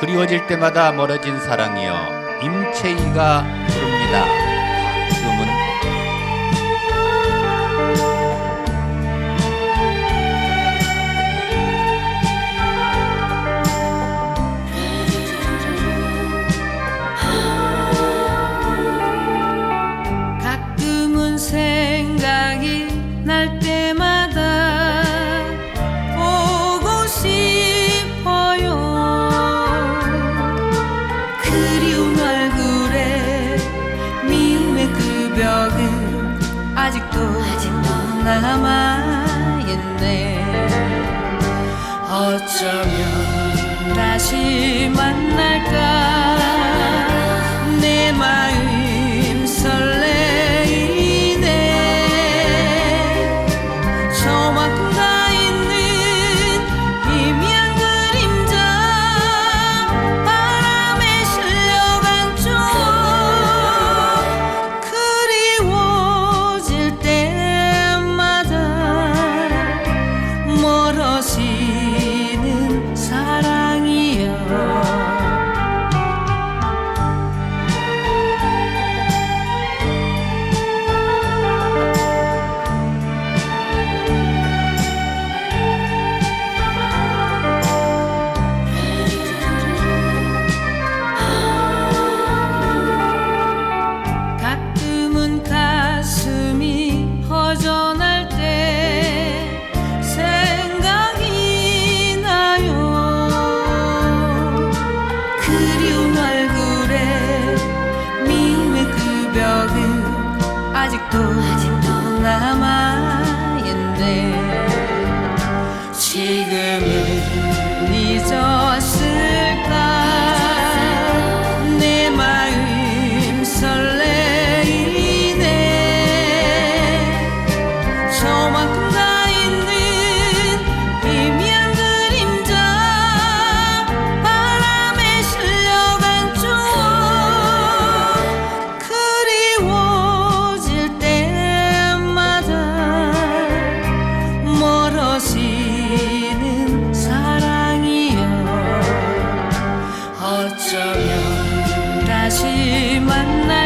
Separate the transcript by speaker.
Speaker 1: 그리워질 때마다 멀어진 사랑이여 임채희가 부릅니다. 가끔은
Speaker 2: 생각이 날 남아있네. 어쩌면 다시 만날까? 내 마음 설레 Oh. 西门呐。